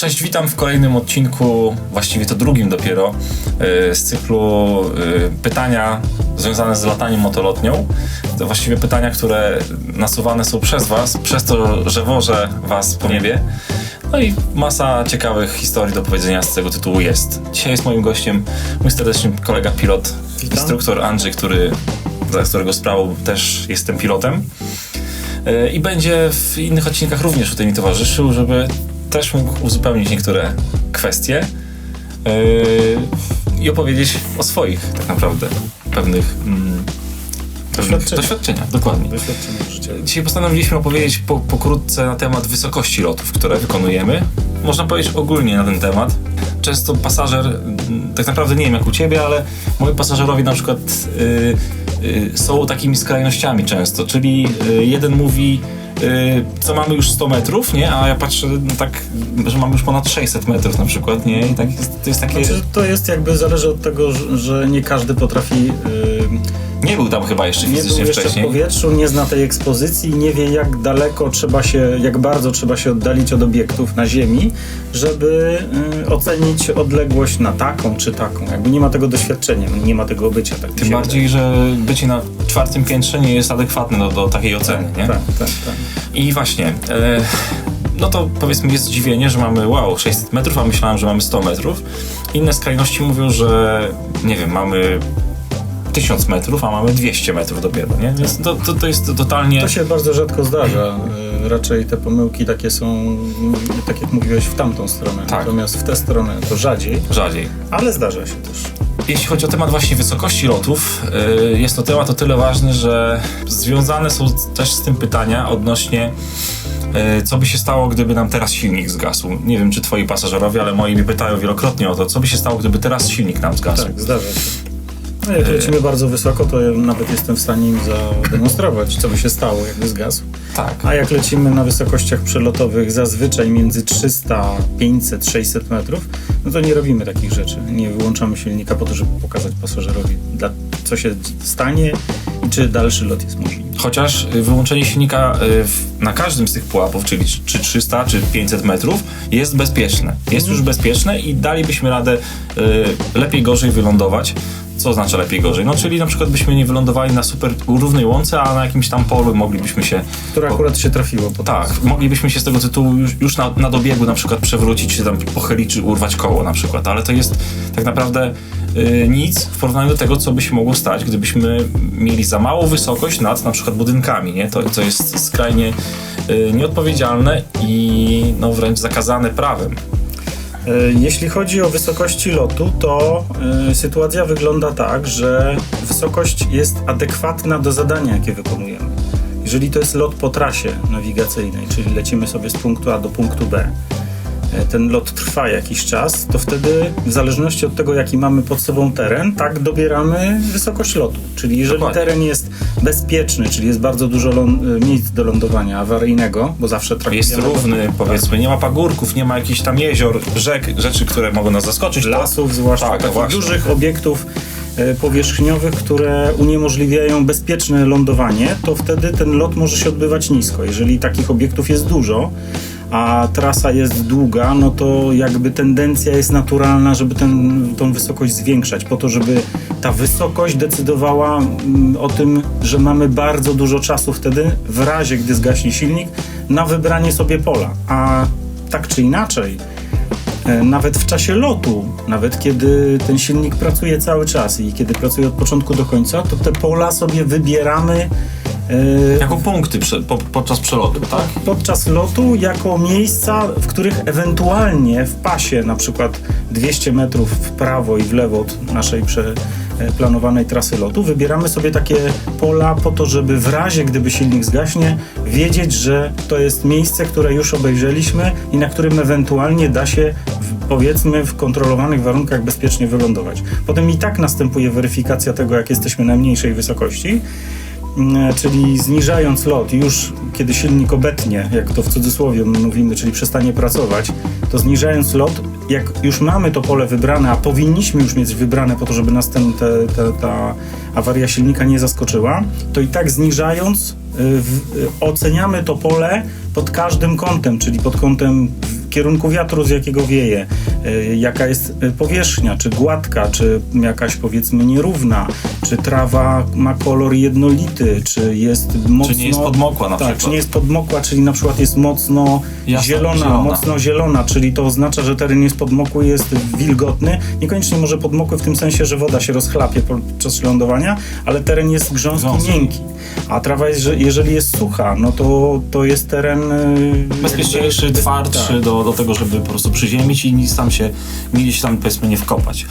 Cześć, witam w kolejnym odcinku, właściwie to drugim dopiero, yy, z cyklu yy, pytania związane z lataniem motolotnią. To właściwie pytania, które nasuwane są przez Was, przez to, że wożę Was po niebie. No i masa ciekawych historii do powiedzenia z tego tytułu jest. Dzisiaj jest moim gościem mój serdeczny kolega pilot, Witam. instruktor Andrzej, który, za którego sprawą też jestem pilotem. Yy, I będzie w innych odcinkach również tutaj mi towarzyszył, żeby też mógł uzupełnić niektóre kwestie yy, i opowiedzieć o swoich tak naprawdę pewnych mm, pewnych Doświadczeniach. doświadczeniach. Dokładnie. Doświadczenie życiowe. Dzisiaj postanowiliśmy opowiedzieć po, pokrótce na temat wysokości lotów, które wykonujemy. Można powiedzieć ogólnie na ten temat. Często pasażer, mm, tak naprawdę nie wiem jak u ciebie, ale moi pasażerowie na przykład y, y, są takimi skrajnościami często, czyli y, jeden mówi co mamy już 100 metrów, nie? A ja patrzę no, tak, że mamy już ponad 600 metrów na przykład, nie? I tak jest, to jest takie... Znaczy, to jest jakby zależy od tego, że, że nie każdy potrafi. Yy, Nie był tam chyba jeszcze nie był fizycznie jeszcze w wcześniej. powietrzu, nie zna tej ekspozycji, nie wie jak daleko trzeba się, jak bardzo trzeba się oddalić od obiektów na Ziemi, żeby yy, ocenić odległość na taką czy taką. Jakby nie ma tego doświadczenia, nie ma tego bycia. Tak Tym bardziej, że bycie na czwartym piętrze nie jest adekwatne do, do takiej oceny, nie? wydaje. Tak, tak, tak. I właśnie, e, no to powiedzmy jest zdziwienie, że mamy wow, 600 metrów, a myślałem, że mamy 100 metrów. Inne skrajności mówią, że nie wiem, mamy 1000 metrów, a mamy 200 metrów dopiero, nie? Więc to, to, to jest totalnie... To się bardzo rzadko zdarza. Yy, Raczej te pomyłki takie są, tak jak mówiłeś, w tamtą stronę. Tak. Natomiast w tę stronę to rzadziej, Rzadziej. ale zdarza się też. Jeśli chodzi o temat właśnie wysokości lotów, y, jest to temat o tyle ważny, że związane są też z tym pytania odnośnie y, co by się stało, gdyby nam teraz silnik zgasł. Nie wiem, czy twoi pasażerowie, ale moi mnie pytają wielokrotnie o to, co by się stało, gdyby teraz silnik nam zgasł. Tak, zdarza się. No jak lecimy bardzo wysoko, to ja nawet jestem w stanie im zademonstrować, co by się stało, jakby zgasł. Tak. A jak lecimy na wysokościach przelotowych zazwyczaj między 300, 500, 600 metrów, no to nie robimy takich rzeczy. Nie wyłączamy silnika po to, żeby pokazać pasażerowi, dla, co się stanie i czy dalszy lot jest możliwy. Chociaż y, wyłączenie silnika y, na każdym z tych pułapów, czyli czy 300 czy 500 metrów, jest bezpieczne. Jest już bezpieczne i dalibyśmy radę y, lepiej, gorzej wylądować. Co znaczy lepiej, gorzej? No czyli na przykład byśmy nie wylądowali na super równej łące, a na jakimś tam polu moglibyśmy się... Które akurat się trafiło. Po Tak, moglibyśmy się z tego tytułu już, już na, na dobiegu na przykład przewrócić, czy tam pochylić, czy urwać koło na przykład, ale to jest tak naprawdę y, nic w porównaniu do tego, co by się mogło stać, gdybyśmy mieli za małą wysokość nad na przykład budynkami, nie? To, to jest skrajnie y, nieodpowiedzialne i no wręcz zakazane prawem. E, Jeśli chodzi o wysokości lotu, to e, sytuacja wygląda tak, że wysokość jest adekwatna do zadania, jakie wykonujemy. Jeżeli to jest lot po trasie nawigacyjnej, czyli lecimy sobie z punktu A do punktu B, ten lot trwa jakiś czas, to wtedy w zależności od tego, jaki mamy pod sobą teren, tak dobieramy wysokość lotu. Czyli jeżeli Dokładnie. teren jest bezpieczny, czyli jest bardzo dużo lą- miejsc do lądowania awaryjnego, bo zawsze traktujemy... Jest równy, powiedzmy, nie ma pagórków, nie ma jakichś tam jezior, rzek, rzeczy, które mogą nas zaskoczyć. lasów, zwłaszcza Tak, takich właśnie. dużych obiektów e, powierzchniowych, które uniemożliwiają bezpieczne lądowanie, to wtedy ten lot może się odbywać nisko. Jeżeli takich obiektów jest dużo, a trasa jest długa, no to jakby tendencja jest naturalna, żeby ten, tą wysokość zwiększać, po to, żeby ta wysokość decydowała mm, o tym, że mamy bardzo dużo czasu wtedy, w razie gdy zgaśnie silnik, na wybranie sobie pola. A tak czy inaczej, E, nawet w czasie lotu, nawet kiedy ten silnik pracuje cały czas i kiedy pracuje od początku do końca, to te pola sobie wybieramy Jako punkty prze, po, podczas przelotu, tak? podczas lotu jako miejsca, w których ewentualnie w pasie, na przykład 200 metrów w prawo i w lewo od naszej przeplanowanej trasy lotu, wybieramy sobie takie pola po to, żeby w razie, gdyby silnik zgaśnie, wiedzieć, że to jest miejsce, które już obejrzeliśmy i na którym ewentualnie da się w, powiedzmy w kontrolowanych warunkach bezpiecznie wylądować. Potem i tak następuje weryfikacja tego, jak jesteśmy na mniejszej wysokości. Mm, czyli zniżając lot już kiedy silnik obetnie, jak to w cudzysłowie mówimy, czyli przestanie pracować, to zniżając lot, jak już mamy to pole wybrane, a powinniśmy już mieć wybrane po to, żeby nas ten, te, te, ta awaria silnika nie zaskoczyła, to i tak zniżając y, y, oceniamy to pole pod każdym kątem, czyli pod kątem kierunku wiatru, z jakiego wieje, y, jaka jest y, powierzchnia, czy gładka, czy jakaś powiedzmy nierówna, czy trawa ma kolor jednolity, czy jest mocno... nie jest podmokła na tak, przykład. czy nie jest podmokła, czyli na przykład jest mocno Jasna, zielona, zielona. mocno zielona, czyli to oznacza, że teren jest podmokły, jest wilgotny. Niekoniecznie może podmokły w tym sensie, że woda się rozchlapie podczas lądowania, ale teren jest grząski, miękki. A trawa, jest, że jeżeli jest sucha, no to, to jest teren... y, bezpieczniejszy, twardszy tak. Do, tego, żeby po prostu przyziemić i nic tam się, nigdzie się tam powiedzmy nie wkopać.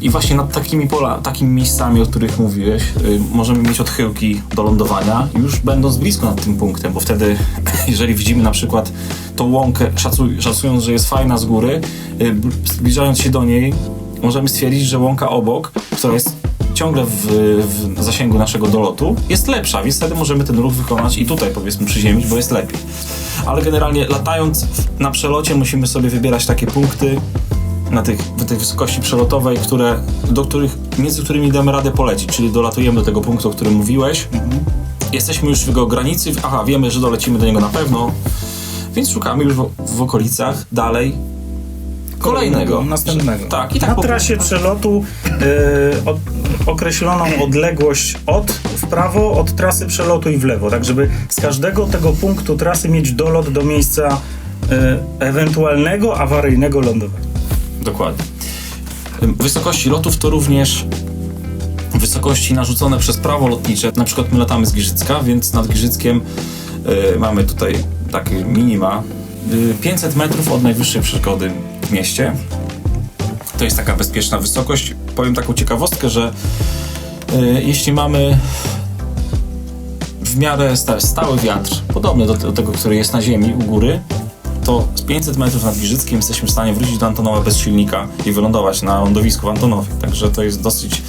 I właśnie nad takimi pola, takimi miejscami, o których mówiłeś, y, możemy mieć odchyłki do lądowania, już będąc blisko nad tym punktem, bo wtedy, jeżeli widzimy na przykład tą łąkę, szacuj, szacując, że jest fajna z góry, y, zbliżając się do niej, możemy stwierdzić, że łąka obok, która jest ciągle w, w zasięgu naszego dolotu, jest lepsza, więc wtedy możemy ten ruch wykonać i tutaj powiedzmy przyziemić, bo jest lepiej. Ale generalnie latając na przelocie musimy sobie wybierać takie punkty na tych, w tej wysokości przelotowej, które, do których, między którymi damy radę polecić, czyli dolatujemy do tego punktu, o którym mówiłeś. Jesteśmy już w jego granicy, aha, wiemy, że dolecimy do niego na pewno, więc szukamy już w, w okolicach dalej kolejnego. Następnego. Tak, i tak Na trasie przelotu y, od, określoną odległość od w prawo, od trasy przelotu i w lewo, tak żeby z każdego tego punktu trasy mieć dolot do miejsca y, ewentualnego awaryjnego lądowania. Dokładnie. Wysokości lotów to również wysokości narzucone przez prawo lotnicze. Na przykład my latamy z Giżycka, więc nad Giżyckiem y, mamy tutaj takie minima. Y, 500 metrów od najwyższej przeszkody w mieście. To jest taka bezpieczna wysokość. Powiem taką ciekawostkę, że y, jeśli mamy w miarę sta- stały wiatr, podobny do, do tego, który jest na ziemi u góry, to z 500 metrów nad Giżyckiem jesteśmy w stanie wrócić do Antonowa bez silnika i wylądować na lądowisku w Antonowie. Także to jest dosyć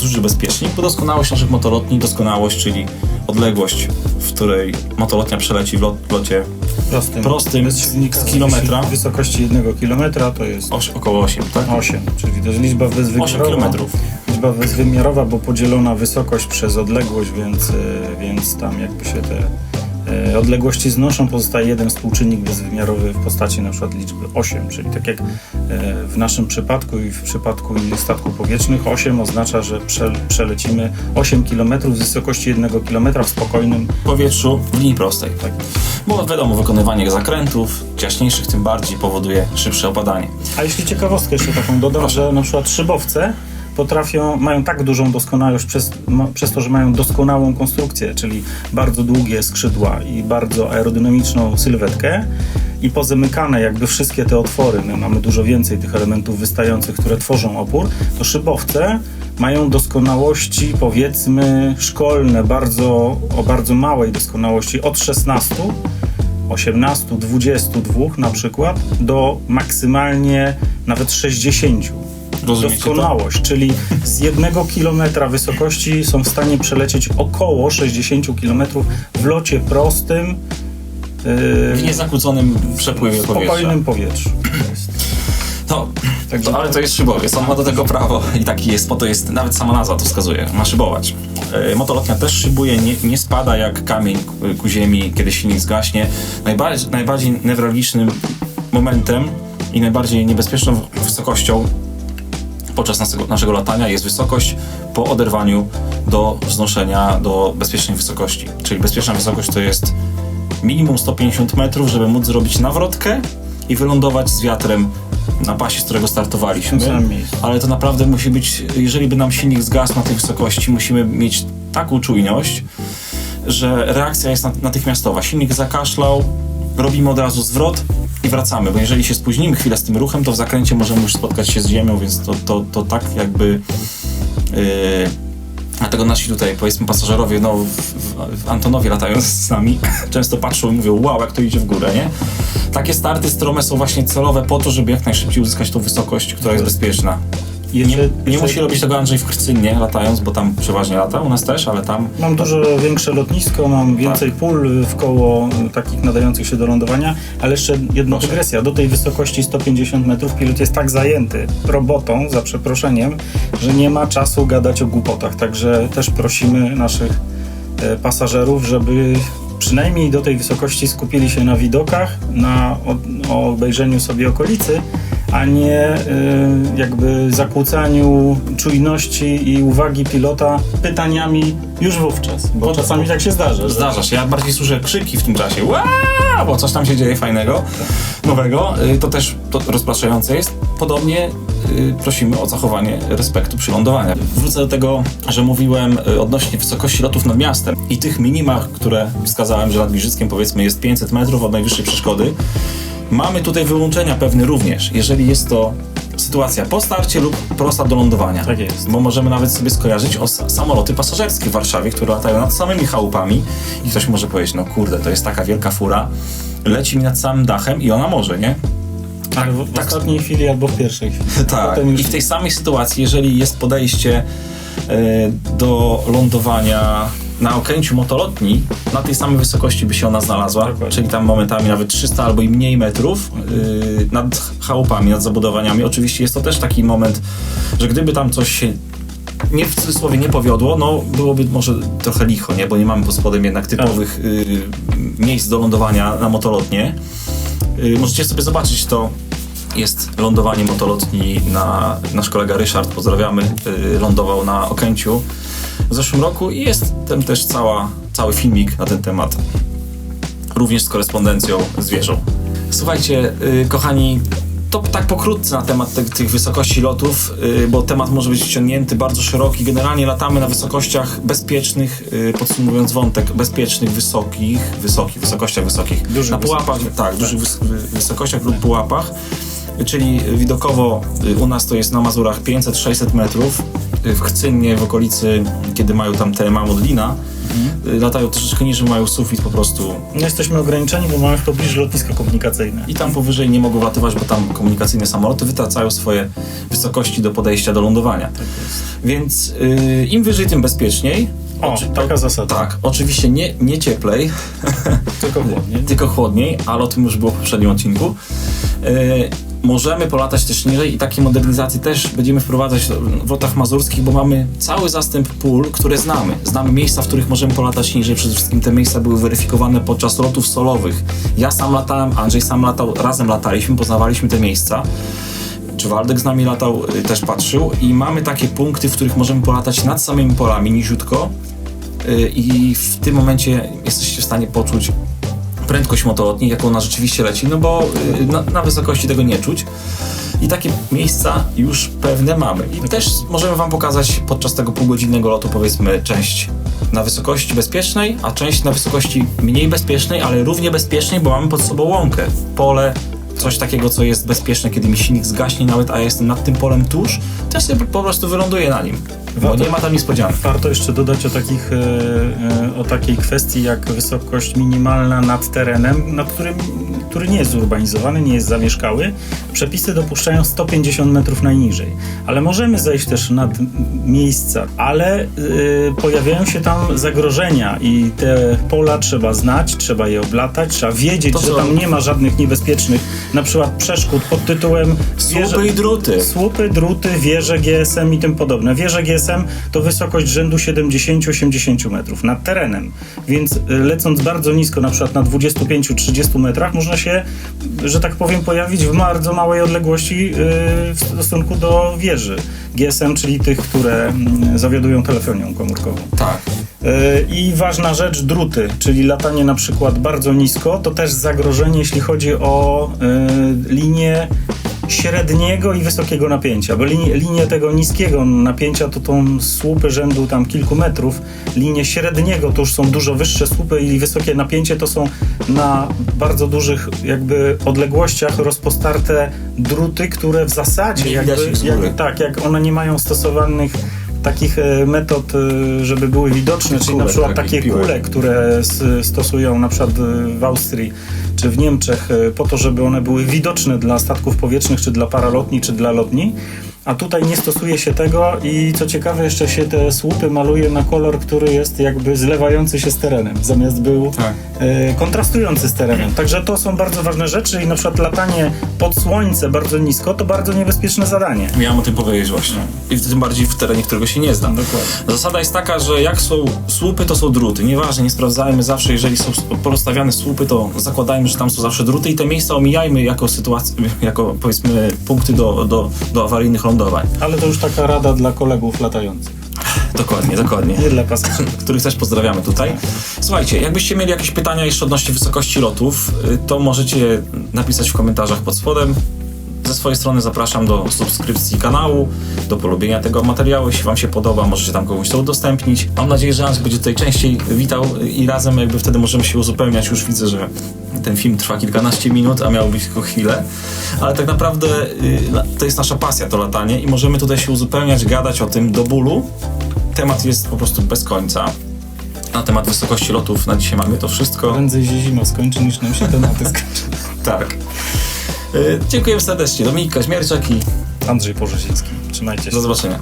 duży bezpiecznik, bo doskonałość naszych motolotni, doskonałość, czyli odległość, w której motolotnia przeleci w, lot, w locie Prostym, Prostym, bez silnika z kilometra. W wysokości jednego kilometra to jest oś, około 8, tak? 8, czyli to jest liczba 8 bezwymiarowa. kilometrów. Liczba bezwymiarowa, bo podzielona wysokość przez odległość, więc, y, więc tam jakby się te odległości znoszą, pozostaje jeden współczynnik bezwymiarowy w postaci przykład liczby 8, czyli tak jak y, w naszym przypadku i w przypadku innych statków powietrznych 8 oznacza, że prze, przelecimy 8 km z wysokości 1 km w spokojnym powietrzu w linii prostej. Tak. Bo wiadomo, wykonywanie zakrętów, ciaśniejszych tym bardziej powoduje szybsze opadanie. A jeśli ciekawostkę jeszcze taką dodam, że na przykład szybowce potrafią, mają tak dużą doskonałość przez, ma, przez to, że mają doskonałą konstrukcję, czyli bardzo długie skrzydła i bardzo aerodynamiczną sylwetkę i pozamykane jakby wszystkie te otwory, my mamy dużo więcej tych elementów wystających, które tworzą opór, to szybowce mają doskonałości powiedzmy szkolne, bardzo, o bardzo małej doskonałości od 16 18, 22 na przykład do maksymalnie nawet 60. Rozumiecie to? Doskonałość, czyli z jednego kilometra wysokości są w stanie przelecieć około 60 km w locie prostym, yy, W niezakłóconym przepływie w powietrza. spokojnym powietrzu. No, to, ale to jest szybowiec, on ma do tego prawo i taki jest, po to jest, nawet sama nazwa to wskazuje, ma szybować. E, motolotnia też szybuje, nie, nie spada jak kamień ku, ku ziemi, kiedy silnik zgaśnie. Najbardziej, najbardziej newralgicznym momentem i najbardziej niebezpieczną wysokością podczas naszego, naszego latania jest wysokość po oderwaniu do wznoszenia do bezpiecznej wysokości. Czyli bezpieczna wysokość to jest minimum 150 metrów, żeby móc zrobić nawrotkę i wylądować z wiatrem na pasie, z którego startowaliśmy. Ale to naprawdę musi być, jeżeli by nam silnik zgasł na tej wysokości, musimy mieć taką czujność, że reakcja jest nat- natychmiastowa. Silnik zakaszlał, robimy od razu zwrot i wracamy, bo jeżeli się spóźnimy chwilę z tym ruchem, to w zakręcie możemy już spotkać się z ziemią, więc to, to, to tak jakby... Yy, Dlatego nasi tutaj, powiedzmy, pasażerowie, no, w, w, Antonowie latają z nami, często patrzą i mówią, wow, jak to idzie w górę, nie? Takie starty strome są właśnie celowe po to, żeby jak najszybciej uzyskać tą wysokość, która jest bezpieczna. Nie, Jeszcze- nie jeszcze- musi robić tego Andrzej w Krcynnie latając, bo tam przeważnie lata, u nas też, ale tam Mam dużo większe lotnisko, mam więcej pól w koło y, takich nadających się do lądowania, ale jeszcze jedna Proszę. dygresja. Do tej wysokości 150 metrów pilot jest tak zajęty robotą, za przeproszeniem, że nie ma czasu gadać o głupotach. Także też prosimy naszych e, pasażerów, żeby przynajmniej do tej wysokości skupili się na widokach, na obejrzeniu sobie okolicy, a nie y, jakby zakłócaniu czujności i uwagi pilota pytaniami już wówczas, bo czasami tak się zdarza. że- Zdarza się, ja bardziej słyszę krzyki w tym czasie, Ła! bo coś tam się dzieje fajnego, nowego, Y, to też to rozpraszające jest. Podobnie y, prosimy o zachowanie respektu przy lądowaniu. Wrócę do tego, że mówiłem odnośnie wysokości lotów nad miastem i tych minimach, które wskazałem, że nad Giżyckiem powiedzmy jest 500 metrów od najwyższej przeszkody. Mamy tutaj wyłączenia pewne również, jeżeli jest to sytuacja po starcie lub prosta do lądowania. Tak jest. Bo możemy nawet sobie skojarzyć o sa- samoloty pasażerskie w Warszawie, które latają nad samymi chałupami i ktoś może powiedzieć, no kurde, to jest taka wielka fura, leci mi nad samym dachem i ona może, nie? Ale w, w tak. ostatniej chwili albo w pierwszej chwili. Tak. Już I w tej samej sytuacji, jeżeli jest podejście e, do lądowania na okęciu motolotni, na tej samej wysokości by się ona znalazła, Dokładnie. czyli tam momentami nawet 300 albo i mniej metrów y, nad chałupami, nad zabudowaniami. Oczywiście jest to też taki moment, że gdyby tam coś się nie w cudzysłowie nie powiodło, no byłoby może trochę licho, nie? Bo nie mamy pod spodem jednak typowych y, miejsc do lądowania na motolotnie. Y, możecie sobie zobaczyć to. Jest lądowanie motolotni na nasz kolega Ryszard, pozdrawiamy, y, lądował na Okęciu w zeszłym roku i jest tam też cała, cały filmik na ten temat, również z korespondencją z wieżą. Słuchajcie, y, kochani, to tak pokrótce na temat tych, tych wysokości lotów, y, bo temat może być ciągnięty bardzo szeroki. Generalnie latamy na wysokościach bezpiecznych, y, podsumowując wątek, bezpiecznych, wysokich, wysokich, wysokościach wysokich. Dużych na pułapach, tak, dużych wys- wy- wysokościach lub pułapach. Czyli widokowo u nas to jest na Mazurach 500-600 metrów. Y, W Chcynnie, w okolicy, kiedy mają tam TMA Modlina, y, latają troszeczkę niżej, mają sufit po prostu No jesteśmy ograniczeni, bo mamy w pobliżu lotnisko komunikacyjne. i tam powyżej nie mogą latywać, bo tam komunikacyjne samoloty wytracają swoje wysokości do podejścia do lądowania. Tak jest. Więc y, im wyżej, tym bezpieczniej. O, Oczy- taka zasada. Tak, oczywiście nie, nie cieplej, Tylko chłodnie. tylko chłodniej, ale o tym już było w poprzednim odcinku. Y, możemy polatać też niżej i takie modernizacje też będziemy wprowadzać w lotach mazurskich, bo mamy cały zastęp pól, które znamy. Znamy miejsca, w których możemy polatać niżej. Przede wszystkim te miejsca były weryfikowane podczas lotów solowych. Ja sam latałem, Andrzej sam latał, razem lataliśmy, poznawaliśmy te miejsca. Czy Waldek z nami latał, y, też patrzył i mamy takie punkty, w których możemy polatać nad samymi polami niziutko y, i w tym momencie jesteście w stanie poczuć prędkość motolotni, jak ona rzeczywiście leci, no bo y, na, na wysokości tego nie czuć. I takie miejsca już pewne mamy. I też możemy Wam pokazać podczas tego półgodzinnego lotu, powiedzmy, część na wysokości bezpiecznej, a część na wysokości mniej bezpiecznej, ale równie bezpiecznej, bo mamy pod sobą łąkę, pole, coś takiego, co jest bezpieczne, kiedy mi silnik zgaśnie nawet, a ja jestem nad tym polem tuż, ja sobie po prostu wyląduję na nim. Bo Warto- nie ma tam niespodzianek. Warto jeszcze dodać o, takich, e, e, o takiej kwestii jak wysokość minimalna nad terenem, nad którym, który nie jest zurbanizowany, nie jest zamieszkały. Przepisy dopuszczają 150 metrów najniżej, ale możemy zejść też nad miejsca, ale e, pojawiają się tam zagrożenia i te pola trzeba znać, trzeba je oblatać, trzeba wiedzieć, To że tam nie ma żadnych niebezpiecznych, na przykład przeszkód pod tytułem Słupy i druty. Słupy, druty, wieże GSM i tym podobne. Wieże GSM to wysokość rzędu 70-80 metrów nad terenem, więc y, lecąc bardzo nisko, na przykład na 25-30 metrach, można się, że tak powiem, pojawić w bardzo małej odległości y, w stosunku do wieży GSM, czyli tych, które mm, zawiadują telefonią komórkową. Tak. Y, I ważna rzecz, druty, czyli latanie na przykład bardzo nisko, to też zagrożenie, jeśli chodzi o linię średniego i wysokiego napięcia, bo linie, linie tego niskiego napięcia to są słupy rzędu tam kilku metrów, linie średniego to już są dużo wyższe słupy i wysokie napięcie to są na bardzo dużych jakby odległościach rozpostarte druty, które w zasadzie jakby, widać ich z góry. jak, tak, jak one nie mają stosowanych takich e, metod, e, żeby były widoczne, czyli na Kulek przykład takich, takie piłek. kule, które stosują na przykład e, w Austrii czy w Niemczech po to, żeby one były widoczne dla statków powietrznych, czy dla paralotni, czy dla lotni. A tutaj nie stosuje się tego i co ciekawe jeszcze się te słupy maluje na kolor, który jest jakby zlewający się z terenem, zamiast był Tak. e, kontrastujący z terenem. Także to są bardzo ważne rzeczy i na przykład latanie pod słońce bardzo nisko to bardzo niebezpieczne zadanie. Miałem o tym powiedzieć właśnie. I tym bardziej w terenie, którego się nie znam. Dokładnie. Zasada jest taka, że jak są słupy, to są druty. Nieważne, nie sprawdzajmy zawsze, jeżeli są porozstawiane słupy, to zakładajmy, że tam są zawsze druty i te miejsca omijajmy jako sytuację, jako powiedzmy punkty do, do, do awaryjnych lądowań. Ale to już taka rada dla kolegów latających, Dokładnie, dokładnie. nie dla pasażerów. których też pozdrawiamy tutaj. Słuchajcie, jakbyście mieli jakieś pytania jeszcze odnośnie wysokości lotów, y, to możecie napisać w komentarzach pod spodem. Ze swojej strony zapraszam do subskrypcji kanału, do polubienia tego materiału. Jeśli Wam się podoba, możecie tam komuś to udostępnić. Mam nadzieję, że Hans będzie tutaj częściej witał i razem jakby wtedy możemy się uzupełniać. Już widzę, że ten film trwa kilkanaście minut, a miał być tylko chwilę. Ale tak naprawdę y, to jest nasza pasja, to latanie i możemy tutaj się uzupełniać, gadać o tym do bólu. Temat jest po prostu bez końca. Na temat wysokości lotów na dzisiaj mamy to wszystko. Prędzej się zima skończy niż nam się tematy skończy. Tak. Y, Dziękujemy serdecznie. Dominik Kaźmierczak i Andrzej Porzesiński, trzymajcie się. do zobaczenia.